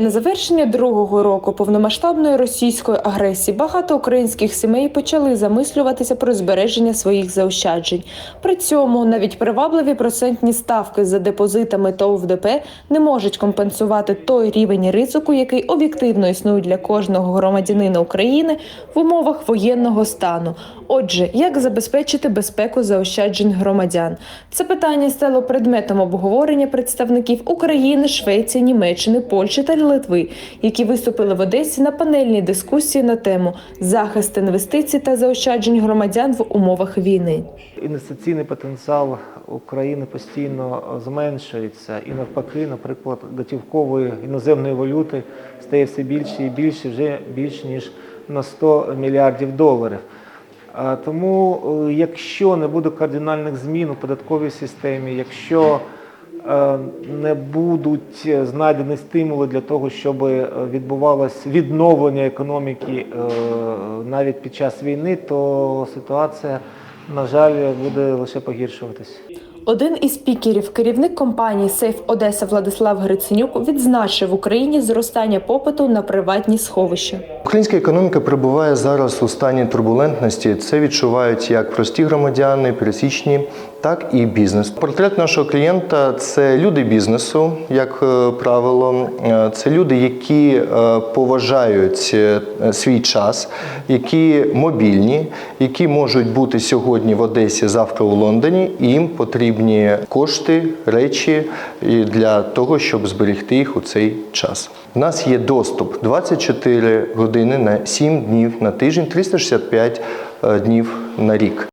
На завершення другого року повномасштабної російської агресії багато українських сімей почали замислюватися про збереження своїх заощаджень. При цьому навіть привабливі процентні ставки за депозитами ТОВ ДП не можуть компенсувати той рівень ризику, який об'єктивно існує для кожного громадянина України в умовах воєнного стану. Отже, як забезпечити безпеку заощаджень громадян? Це питання стало предметом обговорення представників України, Швеції, Німеччини, Польщі та Литви, які виступили в Одесі на панельній дискусії на тему захист інвестицій та заощаджень громадян в умовах війни. Інвестиційний потенціал України постійно зменшується і навпаки, наприклад, готівкової іноземної валюти стає все більше і більше, вже більше ніж на 100 мільярдів доларів. Тому, е, якщо не буде кардинальних змін у податковій системі, якщо е, не будуть е, знайдені стимули для того, щоб е, відбувалось відновлення економіки е, навіть під час війни, то ситуація, на жаль, буде лише погіршуватись. Один із спікерів, керівник компанії Сейф Одеса Владислав Гриценюк, відзначив в Україні зростання попиту на приватні сховища. Українська економіка перебуває зараз у стані турбулентності. Це відчувають як прості громадяни, пересічні, так і бізнес. Портрет нашого клієнта це люди бізнесу, як е, правило. Е, Це люди, які е, поважають свій час, які мобільні, які можуть бути сьогодні в Одесі, завтра у Лондоні. І їм потрібні кошти, речі для того, щоб зберегти їх у цей час. У нас є доступ 24 години на 7 днів на тиждень, 365 е, днів на рік.